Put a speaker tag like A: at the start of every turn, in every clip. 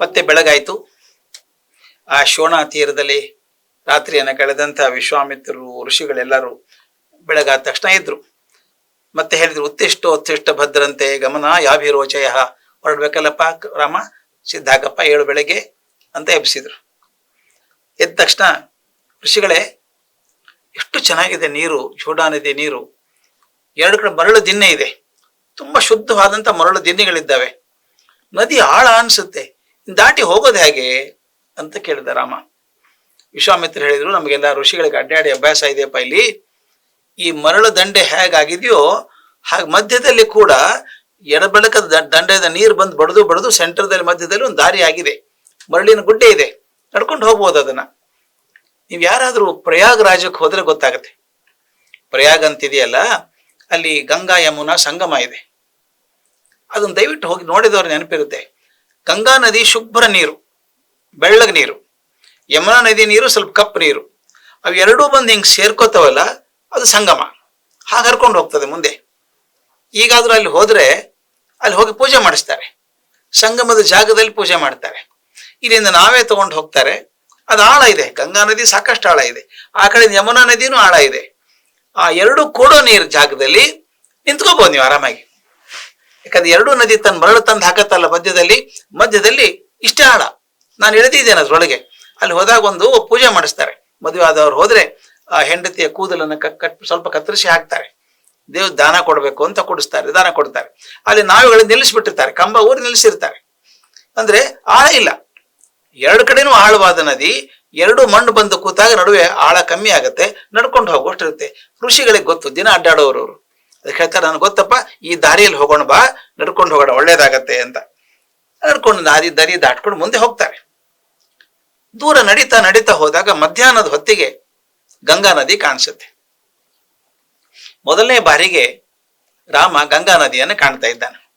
A: ಮತ್ತೆ ಬೆಳಗಾಯಿತು. ಆ ಶೋಣ ತೀರದಲ್ಲಿ ರಾತ್ರಿಯನ್ನು ಕಳೆದಂತಹ ವಿಶ್ವಾಮಿತ್ರರು, ಋಷಿಗಳೆಲ್ಲರೂ ಬೆಳಗಾದ ತಕ್ಷಣ ಇದ್ರು. ಮತ್ತೆ ಹೇಳಿದ್ರು ಉತ್ತಿಷ್ಟ ಉತ್ತಿಷ್ಟ ಭದ್ರಂತೆ ಗಮನ ಯಾಭಿರೋಚಯ ಹೊರಡ್ಬೇಕಲ್ಲಪ್ಪ ರಾಮ ಸಿದ್ಧಾಗಪ್ಪ ಏಳು ಬೆಳಗ್ಗೆ ಅಂತ ಎಬ್ಬಿಸಿದ್ರು. ಎದ್ದ ತಕ್ಷಣ ಋಷಿಗಳೇ, ಎಷ್ಟು ಚೆನ್ನಾಗಿದೆ ನೀರು ಶೋಡಾ ನದಿ ನೀರು. ಎರಡು ಕಡೆ ಮರಳು ದಿನ್ನೆ ಇದೆ. ತುಂಬಾ ಶುದ್ಧವಾದಂತ ಮರಳು ದಿನ್ನೆಗಳಿದ್ದಾವೆ ನದಿ ಆಳ ಅನ್ಸುತ್ತೆ. ದಾಟಿ ಹೋಗೋದು ಹೇಗೆ ಅಂತ ಕೇಳಿದ ರಾಮ. ವಿಶ್ವಾಮಿತ್ರ ಹೇಳಿದ್ರು, ನಮಗೆಲ್ಲ ಋಷಿಗಳಿಗೆ ಅಡ್ಡಾಡಿ ಅಭ್ಯಾಸ ಇದೆಯಪ್ಪ ಇಲ್ಲಿ. ಈ ಮರಳು ದಂಡೆ ಹೇಗಾಗಿದೆಯೋ, ಹಾಗೆ ಮಧ್ಯದಲ್ಲಿ ಕೂಡ ಎಡಬೆಳಕದ ದಂಡೆದ ನೀರು ಬಂದು ಬಡದು ಬಡದು ಸೆಂಟರ್ದಲ್ಲಿ ಮಧ್ಯದಲ್ಲಿ ಒಂದು ದಾರಿ ಆಗಿದೆ. ಮರಳಿನ ಗುಡ್ಡೆ ಇದೆ. ನಡ್ಕೊಂಡು ಹೋಗ್ಬೋದು ಅದನ್ನ. ನೀವು ಯಾರಾದರೂ ಪ್ರಯಾಗ್ ರಾಜ್ಯಕ್ಕೆ ಹೋದ್ರೆ ಗೊತ್ತಾಗುತ್ತೆ. ಪ್ರಯಾಗ್ ಅಂತಿದೆಯಲ್ಲ, ಅಲ್ಲಿ ಗಂಗಾ ಯಮುನಾ ಸಂಗಮ ಇದೆ. ಅದನ್ನು ದಯವಿಟ್ಟು ಹೋಗಿ ನೋಡಿದವ್ರ ನೆನಪಿರುತ್ತೆ. ಗಂಗಾ ನದಿ ಶುಭ್ರ ನೀರು, ಬೆಳ್ಳಗ ನೀರು, ಯಮುನಾ ನದಿ ನೀರು ಸ್ವಲ್ಪ ಕಪ್ಪು ನೀರು. ಅವೆರಡೂ ಬಂದು ಹಿಂಗೆ ಸೇರ್ಕೋತಾವಲ್ಲ, ಅದು ಸಂಗಮ. ಹಾಗೆ ಹರ್ಕೊಂಡು ಹೋಗ್ತದೆ ಮುಂದೆ. ಈಗಾದರೂ ಅಲ್ಲಿ ಹೋದರೆ ಅಲ್ಲಿ ಹೋಗಿ ಪೂಜೆ ಮಾಡಿಸ್ತಾರೆ. ಸಂಗಮದ ಜಾಗದಲ್ಲಿ ಪೂಜೆ ಮಾಡ್ತಾರೆ. ಇಲ್ಲಿಂದ ನಾವೇ ತಗೊಂಡು ಹೋಗ್ತಾರೆ. ಅದು ಆಳ ಇದೆ. ಗಂಗಾ ನದಿ ಸಾಕಷ್ಟು ಆಳ ಇದೆ. ಆ ಕಡೆ ಯಮುನಾ ನದಿನೂ ಆಳ ಇದೆ. ಆ ಎರಡು ಕೂಡೋ ನೀರು ಜಾಗದಲ್ಲಿ ನಿಂತ್ಕೋಬಹುದು ನೀವು ಆರಾಮಾಗಿ. ಯಾಕಂದ್ರೆ ಎರಡೂ ನದಿ ತನ್ನ ಮರಳು ತಂದು ಹಾಕತ್ತಲ್ಲ ಮಧ್ಯದಲ್ಲಿ ಮಧ್ಯದಲ್ಲಿ ಇಷ್ಟೇ ಆಳ. ನಾನು ಇಳಿದಿದ್ದೇನೆ ಅದ್ರೊಳಗೆ. ಅಲ್ಲಿ ಹೋದಾಗ ಒಂದು ಪೂಜೆ ಮಾಡಿಸ್ತಾರೆ. ಮದುವೆ ಆದವ್ರು ಹೋದ್ರೆ ಆ ಹೆಂಡತಿಯ ಕೂದಲನ್ನು ಕಟ್ ಸ್ವಲ್ಪ ಕತ್ತರಿಸಿ ಹಾಕ್ತಾರೆ. ದೇವ್ ದಾನ ಕೊಡಬೇಕು ಅಂತ ಕೊಡಿಸ್ತಾರೆ, ದಾನ ಕೊಡ್ತಾರೆ. ಅಲ್ಲಿ ನಾವುಗಳು ನಿಲ್ಲಿಸ್ಬಿಟ್ಟಿರ್ತಾರೆ, ಕಂಬ ಊರು ನಿಲ್ಲಿಸಿರ್ತಾರೆ. ಅಂದ್ರೆ ಆಳ ಇಲ್ಲ. ಎರಡು ಕಡೆನೂ ಆಳವಾದ ನದಿ, ಎರಡು ಮಣ್ಣು ಬಂದು ಕೂತಾಗ ನಡುವೆ ಆಳ ಕಮ್ಮಿ ಆಗತ್ತೆ, ನಡ್ಕೊಂಡು ಹೋಗೋಷ್ಟಿರುತ್ತೆ ಋಷಿಗಳಿಗೆ ಗೊತ್ತು, ದಿನ ಅಡ್ಡಾಡೋರು ಅದಕ್ಕೆ ಹೇಳ್ತಾರೆ, ನನಗೆ ಗೊತ್ತಪ್ಪ, ಈ ದಾರಿಯಲ್ಲಿ ಹೋಗೋಣ ಬಾ, ನಡ್ಕೊಂಡು ಹೋಗೋಣ, ಒಳ್ಳೇದಾಗತ್ತೆ ಅಂತ. ನಡ್ಕೊಂಡು ದಾರಿ ದಾರಿ ದಾಟ್ಕೊಂಡು ಮುಂದೆ ಹೋಗ್ತಾರೆ. ದೂರ ನಡೀತಾ ನಡೀತಾ ಹೋದಾಗ ಮಧ್ಯಾಹ್ನದ ಹೊತ್ತಿಗೆ ಗಂಗಾ ನದಿ ಕಾಣಿಸುತ್ತೆ. ಮೊದಲನೇ ಬಾರಿಗೆ ರಾಮ ಗಂಗಾ ನದಿಯನ್ನು ಕಾಣ್ತಾ ಇದ್ದಾನೆ.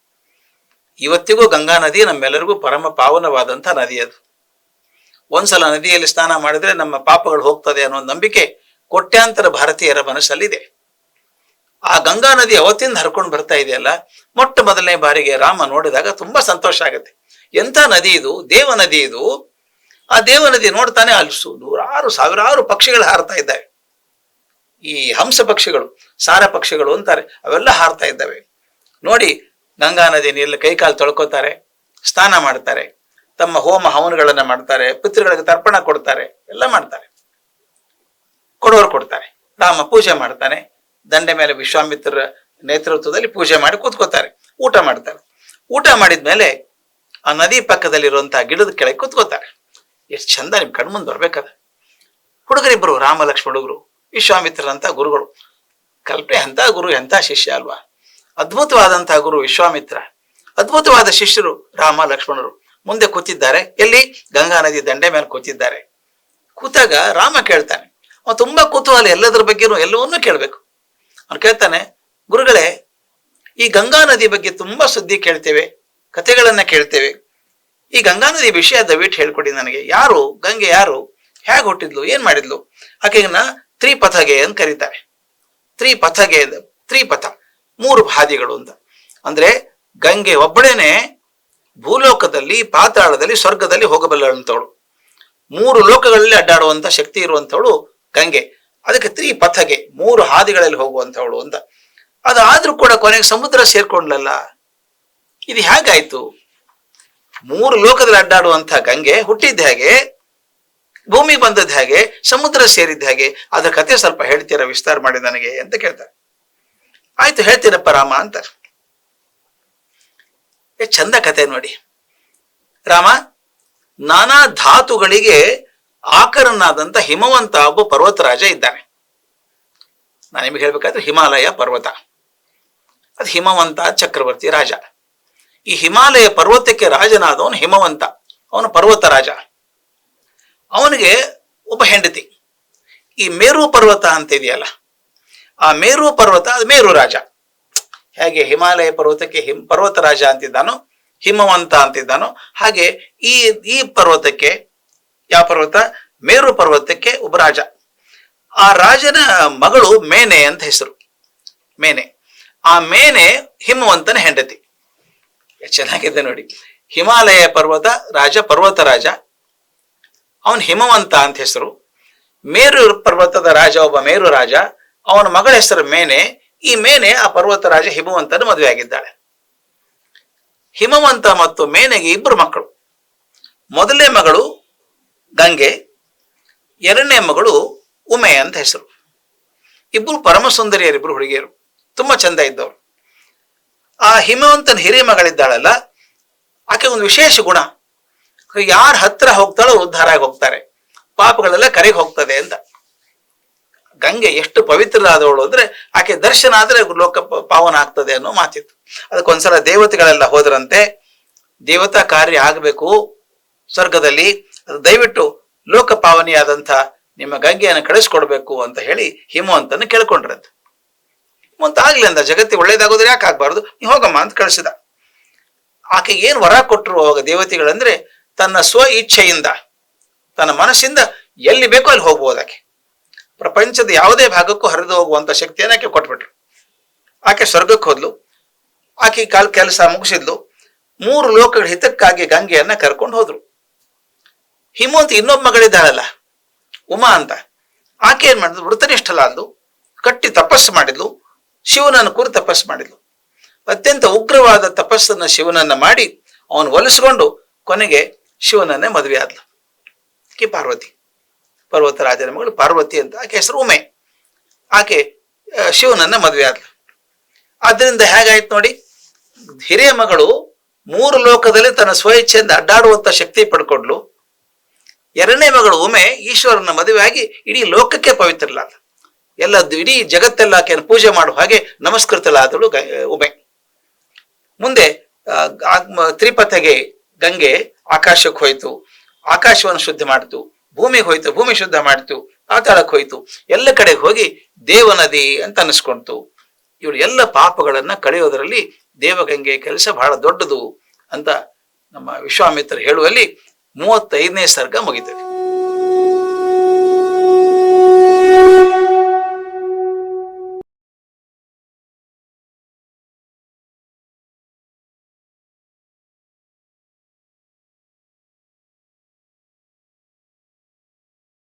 A: ಇವತ್ತಿಗೂ ಗಂಗಾ ನದಿ ನಮ್ಮೆಲ್ಲರಿಗೂ ಪರಮ ಪಾವನವಾದಂಥ ನದಿ ಅದು. ಒಂದ್ಸಲ ನದಿಯಲ್ಲಿ ಸ್ನಾನ ಮಾಡಿದ್ರೆ ನಮ್ಮ ಪಾಪಗಳು ಹೋಗ್ತದೆ ಅನ್ನೋ ನಂಬಿಕೆ ಕೋಟ್ಯಾಂತರ ಭಾರತೀಯರ ಮನಸ್ಸಲ್ಲಿದೆ. ಆ ಗಂಗಾ ನದಿ ಅವತ್ತಿಂದ ಹರ್ಕೊಂಡು ಬರ್ತಾ ಇದೆಯಲ್ಲ, ಮೊಟ್ಟ ಮೊದಲನೇ ಬಾರಿಗೆ ರಾಮ ನೋಡಿದಾಗ ತುಂಬಾ ಸಂತೋಷ ಆಗುತ್ತೆ. ಎಂಥ ನದಿ ಇದು? ದೇವ ನದಿ ಇದು? ಆ ದೇವ ನದಿ ನೋಡ್ತಾನೆ ಅಲ್ಸು. ನೂರಾರು, ಸಾವಿರಾರು ಪಕ್ಷಿಗಳು ಹಾರ್ತಾ ಇದ್ದಾವೆ. ಈ ಹಂಸ ಪಕ್ಷಿಗಳು, ಸಾರ ಪಕ್ಷಿಗಳು ಅಂತಾರೆ, ಅವೆಲ್ಲ ಹಾರ್ತಾ ಇದ್ದಾವೆ. ನೋಡಿ, ಗಂಗಾ ನದಿ ನೀರಲ್ಲಿ ಕೈಕಾಲು ತೊಳ್ಕೊತಾರೆ, ಸ್ನಾನ ಮಾಡ್ತಾರೆ, ತಮ್ಮ ಹೋಮ ಹವನಗಳನ್ನ ಮಾಡ್ತಾರೆ, ಪಿತೃಗಳಿಗೆ ತರ್ಪಣ ಕೊಡ್ತಾರೆ, ಎಲ್ಲ ಮಾಡ್ತಾರೆ. ಕೊಡೋರು ಕೊಡ್ತಾರೆ. ರಾಮ ಪೂಜೆ ಮಾಡ್ತಾನೆ. ದಂಡೆ ಮೇಲೆ ವಿಶ್ವಾಮಿತ್ರರ ನೇತೃತ್ವದಲ್ಲಿ ಪೂಜೆ ಮಾಡಿ ಕೂತ್ಕೋತಾರೆ, ಊಟ ಮಾಡ್ತಾರೆ. ಊಟ ಮಾಡಿದ್ಮೇಲೆ ಆ ನದಿ ಪಕ್ಕದಲ್ಲಿರುವಂತಹ ಗಿಡದ ಕೆಳಗೆ ಕೂತ್ಕೋತಾರೆ. ಎಷ್ಟು ಚಂದ ನಿಮ್ ಕಣ್ಮುಂದ್ ಬರ್ಬೇಕಾದ. ಹುಡುಗರಿಬ್ರು ರಾಮ ಲಕ್ಷ್ಮಣ ಹುಡುಗರು ವಿಶ್ವಾಮಿತ್ರರಂತ ಗುರುಗಳು. ಕಲ್ಪೆ ಎಂತ ಗುರು ಎಂತ ಶಿಷ್ಯ ಅಲ್ವಾ? ಅದ್ಭುತವಾದಂತಹ ಗುರು ವಿಶ್ವಾಮಿತ್ರ. ಅದ್ಭುತವಾದ ಶಿಷ್ಯರು ರಾಮ ಲಕ್ಷ್ಮಣರು ಮುಂದೆ ಕೂತಿದ್ದಾರೆ. ಎಲ್ಲಿ? ಗಂಗಾ ನದಿ ದಂಡೆ ಮೇಲೆ ಕೂತಿದ್ದಾರೆ. ಕೂತಾಗ ರಾಮ ಕೇಳ್ತಾನೆ. ಅವ ತುಂಬಾ ಕುತೂಹಲ ಎಲ್ಲದ್ರ ಬಗ್ಗೆನೂ ಎಲ್ಲವನ್ನೂ ಕೇಳಬೇಕು. ಅವ್ನು ಕೇಳ್ತಾನೆ, ಗುರುಗಳೇ, ಈ ಗಂಗಾ ನದಿ ಬಗ್ಗೆ ತುಂಬಾ ಸುದ್ದಿ ಕೇಳ್ತೇವೆ, ಕಥೆಗಳನ್ನ ಕೇಳ್ತೇವೆ. ಈ ಗಂಗಾ ನದಿ ವಿಷಯ ದಯವಿಟ್ಟು ಹೇಳ್ಕೊಡಿ ನನಗೆ. ಯಾರು, ಗಂಗೆ ಯಾರು, ಹೇಗೆ ಹುಟ್ಟಿದ್ಲು, ಏನ್ ಮಾಡಿದ್ಲು? ಆಕೆಗನ್ನ ತ್ರಿಪಥಗೆ ಅಂತ ಕರೀತಾರೆ. ತ್ರಿಪಥಗೆ, ತ್ರಿಪಥ, ಮೂರು ಹಾದಿಗಳು ಅಂತ. ಅಂದ್ರೆ ಗಂಗೆ ಒಬ್ಬಳೇನೆ ಭೂಲೋಕದಲ್ಲಿ, ಪಾತಾಳದಲ್ಲಿ, ಸ್ವರ್ಗದಲ್ಲಿ ಹೋಗಬಲ್ಲಂತವಳು. ಮೂರು ಲೋಕಗಳಲ್ಲಿ ಅಡ್ಡಾಡುವಂತ ಶಕ್ತಿ ಇರುವಂತವಳು ಗಂಗೆ. ಅದಕ್ಕೆ ತ್ರಿಪಥಗೆ ಮೂರು ಹಾದಿಗಳಲ್ಲಿ ಹೋಗುವಂಥವಳು ಅಂತ. ಅದಾದ್ರೂ ಕೂಡ ಕೊನೆಗೆ ಸಮುದ್ರ ಸೇರ್ಕೊಂಡ್ಲಲ್ಲ? ಇದು ಹೇಗಾಯ್ತು? ಮೂರು ಲೋಕದಲ್ಲಿ ಅಡ್ಡಾಡುವಂತಹ ಗಂಗೆ ಹುಟ್ಟಿದ್ದ ಹೇಗೆ, ಭೂಮಿ ಬಂದದ್ದು ಹೇಗೆ, ಸಮುದ್ರ ಸೇರಿದ್ದ ಹೇಗೆ? ಅದ್ರ ಕತೆ ಸ್ವಲ್ಪ ಹೇಳ್ತೀರಾ, ವಿಸ್ತಾರ ಮಾಡಿ ನನಗೆ ಅಂತ ಕೇಳ್ತಾರೆ. ಆಯ್ತು, ಹೇಳ್ತೀನಪ್ಪ ರಾಮ ಅಂತಾರೆ ಏ, ಚಂದ ಕತೆ ನೋಡಿ. ರಾಮ, ನಾನಾ ಧಾತುಗಳಿಗೆ ಆಕರನಾದಂತ ಹಿಮವಂತ ಒಬ್ಬ ಪರ್ವತ ರಾಜ ಇದ್ದಾನೆ. ನಾನು ನಿಮಗೆ ಹೇಳ್ಬೇಕಾದ್ರೆ ಹಿಮಾಲಯ ಪರ್ವತ. ಅದು ಹಿಮವಂತ ಚಕ್ರವರ್ತಿ ರಾಜ. ಈ ಹಿಮಾಲಯ ಪರ್ವತಕ್ಕೆ ರಾಜನಾದವನು ಹಿಮವಂತ. ಅವನು ಪರ್ವತ ರಾಜ. ಅವನಿಗೆ ಒಬ್ಬ ಹೆಂಡತಿ. ಈ ಮೇರು ಪರ್ವತ ಅಂತ ಇದೆಯಲ್ಲ ಆ ಮೇರು ಪರ್ವತ ಅದು ಮೇರು ರಾಜ. ಹೇಗೆ ಹಿಮಾಲಯ ಪರ್ವತಕ್ಕೆ ಹಿಮ್, ಪರ್ವತ ರಾಜ ಅಂತಿದ್ದಾನೋ, ಹಿಮವಂತ ಅಂತಿದ್ದಾನೋ, ಹಾಗೆ ಈ ಈ ಪರ್ವತಕ್ಕೆ ಯಾವ ಪರ್ವತ? ಮೇರು ಪರ್ವತಕ್ಕೆ ಒಬ್ಬ ರಾಜ. ಆ ರಾಜನ ಮಗಳು ಮೇನೆ ಅಂತ ಹೆಸರು. ಮೇನೆ. ಆ ಮೇನೆ ಹಿಮವಂತನ ಹೆಂಡತಿ. ಚೆನ್ನಾಗಿದೆ ನೋಡಿ. ಹಿಮಾಲಯ ಪರ್ವತ, ರಾಜ ಪರ್ವತ ರಾಜ. ಅವನ್ ಹಿಮವಂತ ಅಂತ ಹೆಸರು. ಮೇರು ಪರ್ವತದ ರಾಜ ಒಬ್ಬ ಮೇರು ರಾಜ. ಅವನ ಮಗಳ ಹೆಸರು ಮೇನೆ. ಈ ಮೇನೆ ಆ ಪರ್ವತ ರಾಜ ಹಿಮವಂತನ ಮದುವೆ ಆಗಿದ್ದಾಳೆ ಹಿಮವಂತ ಮತ್ತು ಮೇನೆಗೆ ಇಬ್ಬರು ಮಕ್ಕಳು. ಮೊದಲನೇ ಮಗಳು ಗಂಗೆ, ಎರಡನೇ ಮಗಳು ಉಮೆ ಅಂತ ಹೆಸರು. ಇಬ್ಬರು ಪರಮ ಸುಂದರಿಯರಿಬ್ಬರು ಹುಡುಗಿಯರು. ತುಂಬಾ ಚಂದ ಇದ್ದವರು. ಆ ಹಿಮವಂತನ ಹಿರಿಯ ಮಗಳಿದ್ದಾಳಲ್ಲ, ಆಕೆ ಒಂದು ವಿಶೇಷ ಗುಣ. ಯಾರ ಹತ್ರ ಹೋಗ್ತಾಳೋ ಉದ್ಧಾರ ಆಗಿ ಹೋಗ್ತಾರೆ. ಪಾಪಗಳೆಲ್ಲ ಕರೆಗೆ ಹೋಗ್ತದೆ ಅಂತ. ಗಂಗೆ ಎಷ್ಟು ಪವಿತ್ರರಾದವಳು ಅಂದ್ರೆ ಆಕೆ ದರ್ಶನ ಆದ್ರೆ ಲೋಕ ಪಾವನ ಆಗ್ತದೆ ಅನ್ನೋ ಮಾತಿತ್ತು. ಅದಕ್ಕೊಂದ್ಸಲ ದೇವತೆಗಳೆಲ್ಲ ಹೋದ್ರಂತೆ, ದೇವತಾ ಕಾರ್ಯ ಆಗಬೇಕು, ಸ್ವರ್ಗದಲ್ಲಿ ಅದು ದಯವಿಟ್ಟು ಲೋಕ ಪಾವನಿಯಾದಂಥ ನಿಮ್ಮ ಗಂಗೆಯನ್ನು ಕಳಿಸ್ಕೊಡ್ಬೇಕು ಅಂತ ಹೇಳಿ ಹಿಮವಂತನ ಕೇಳ್ಕೊಂಡ್ರಂತ. ಹಿಮವಂತ ಆಗ್ಲಿ ಅಂದ, ಜಗತ್ತಿ ಒಳ್ಳೇದಾಗೋದ್ರೆ ಯಾಕೆ ಆಗ್ಬಾರ್ದು? ನೀ ಹೋಗಮ್ಮ ಅಂತ ಕಳಿಸಿದ. ಆಕೆ ಏನ್ ವರ ಕೊಟ್ಟರು ಅವಾಗ ದೇವತೆಗಳಂದ್ರೆ, ತನ್ನ ಸ್ವ ಇಚ್ಛೆಯಿಂದ, ತನ್ನ ಮನಸ್ಸಿಂದ ಎಲ್ಲಿ ಬೇಕೋ ಅಲ್ಲಿ ಹೋಗ್ಬೋದು ಆಕೆ. ಪ್ರಪಂಚದ ಯಾವುದೇ ಭಾಗಕ್ಕೂ ಹರಿದು ಹೋಗುವಂತ ಶಕ್ತಿಯನ್ನು ಆಕೆ ಕೊಟ್ಬಿಟ್ರು. ಆಕೆ ಸ್ವರ್ಗಕ್ಕೆ ಹೋದ್ಲು. ಆಕೆ ಕಾಲ್ ಕೆಲಸ ಮುಗಿಸಿದ್ಲು. ಮೂರು ಲೋಕಗಳ ಹಿತಕ್ಕಾಗಿ ಗಂಗೆಯನ್ನ ಕರ್ಕೊಂಡು ಹೋದ್ರು. ಹಿಮವಂತ ಇನ್ನೊಬ್ಬ ಮಗಳಿದ್ದಾಳಲ್ಲ? ಉಮಾ ಅಂತ. ಆಕೆ ಏನ್ ಮಾಡಿದ್ಲು? ವೃತನಿಷ್ಠಲ ಅಂದು ಕಟ್ಟಿ ತಪಸ್ಸು ಮಾಡಿದ್ಲು, ಶಿವನನ್ನು ಕುರಿ ತಪಸ್ಸು ಮಾಡಿದ್ಲು. ಅತ್ಯಂತ ಉಗ್ರವಾದ ತಪಸ್ಸನ್ನು ಶಿವನನ್ನ ಮಾಡಿ ಅವನು ಒಲಿಸ್ಕೊಂಡು ಕೊನೆಗೆ ಶಿವನನ್ನೇ ಮದುವೆ ಆದ್ಲು. ಆಕೆ ಪಾರ್ವತಿ. ರಾಜನ ಮಗಳು ಪಾರ್ವತಿ ಅಂತ. ಆಕೆ ಹೆಸರು ಉಮೆ. ಆಕೆ ಶಿವನನ್ನ ಮದುವೆ ಆದ್ಲು. ಆದ್ರಿಂದ ಹೇಗಾಯ್ತು ನೋಡಿ? ಹಿರಿಯ ಮಗಳು ಮೂರು ಲೋಕದಲ್ಲಿ ತನ್ನ ಸ್ವಇಚ್ಛೆಯಿಂದ ಅಡ್ಡಾಡುವಂತ ಶಕ್ತಿ ಪಡ್ಕೊಂಡ್ಲು. ಎರಡನೇ ಮಗಳು ಉಮೆ ಈಶ್ವರನ ಮದುವೆಯಾಗಿ ಇಡೀ ಲೋಕಕ್ಕೆ ಪವಿತ್ರಲಾದ ಎಲ್ಲ ಇಡೀ ಜಗತ್ತೆಲ್ಲ ಆಕೆಯನ್ನು ಪೂಜೆ ಮಾಡುವ ಹಾಗೆ ನಮಸ್ಕೃತಳಾದಳು ಗ- ಉಮೆ. ಮುಂದೆ, ಆ- ಗಂಗೆ ಆಕಾಶಕ್ಕೆ ಹೋಯ್ತು. ಆಕಾಶವನ್ನು ಶುದ್ಧ ಮಾಡಿತು. ಭೂಮಿಗೆ ಹೋಯ್ತು. ಭೂಮಿ ಶುದ್ಧ ಮಾಡಿತು. ಪಾತಾಳಕ್ಕೆ ಹೋಯ್ತು. ಎಲ್ಲ ಕಡೆಗೆ ಹೋಗಿ ದೇವನದಿ ಅಂತ ಅನಿಸ್ಕೊಂತು ಇವಳು ಎಲ್ಲ ಪಾಪಗಳನ್ನ ಕಳೆಯೋದರಲ್ಲಿ ದೇವಗಂಗೆ ಕೆಲಸ ಬಹಳ ದೊಡ್ಡದು ಅಂತ ನಮ್ಮ ವಿಶ್ವಾಮಿತ್ರ ಹೇಳುವಲ್ಲಿ ಮೂವತ್ತೈದನೇ ಸರ್ಗ ಮುಗಿತದೆ.